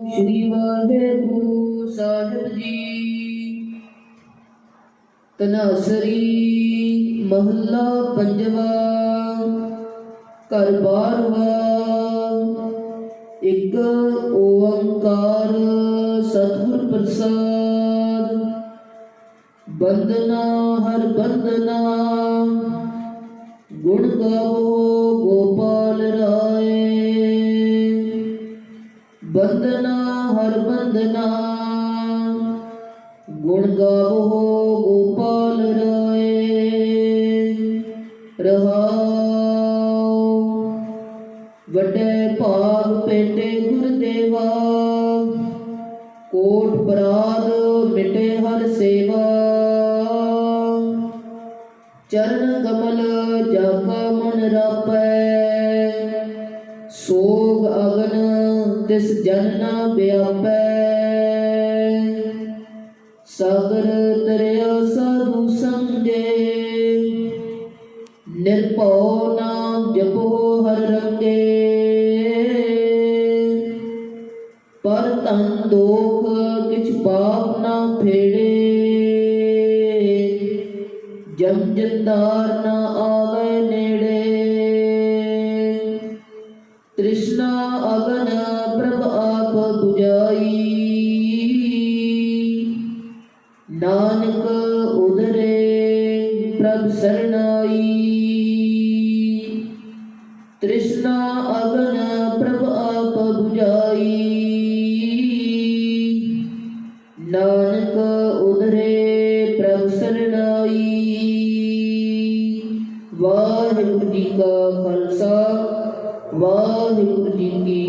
ਸ੍ਰੀ ਵਾਹਿਗੁਰੂ ਸਾਹਿਬ ਜੀ। ਤਨਾਸਰੀ ਮਹੱਲਾ ਪੰਜਵਾ, ਘਰ ਬਾਰਵਾ, ਇੱਕ ਓੰਕਾਰ ਸਤਿਗੁਰ ਪ੍ਰਸਾਦ। ਬੰਦਨਾ ਹਰ ਬੰਦਨਾ ਗੁਣ ਗਾਵੋ ਗੋਪਾਲ ਬੰਦਨਾ ਹਰ ਬੰਦਨਾ ਗੁਣ ਗਾਵੋ ਗੋਪਾਲ ਰਾਏ। ਰਹਾਉ ਵੱਡੇ ਭਾਗ ਪੇਟੇ ਗੁਰਦੇਵਾ। ਕੋਟ ਬਰਾਦ ਮਿਟੇ ਹਰ ਸੇਵਾ। ਚਰਨ ਕਮਲ ਜਾਕਾ ਮਨ ਰਾਪੈ। ਤਿਸ ਜਨ ਨਾ ਸਗਰ ਤਰਿਓ ਸਾਧੂ ਸੰਗੇ। ਨਿਰਭਉ ਨਾ ਜਪੋ ਹਰ ਰੰਗੇ। ਪਰ ਤਨ ਦੋਖ ਕਿਛ ਪਾਪ ਨਾ ਫੇੜੇ। ਜਮ ਜੰਦਾਰ ਨਾ ਆਵੇ ਨੇੜੇ। ਤ੍ਰਿਸ਼ਨਾ ਨਾਨਕ ਉਦਰੇ ਪ੍ਰਭ ਸਰਨਾਈ ਤ੍ਰਿਸ਼ਨਾ ਅਗਨ ਪ੍ਰਭ ਆਪ 부ਝਾਈ ਨਾਨਕ ਉਦਰੇ ਪ੍ਰਭ ਸਰਨਾਈ ਵਾਹਿਗੁਰੂ ਜੀ ਕਾ ਖਾਲਸਾ, ਵਾਹਿਗੁਰੂ ਜੀ ਕੀ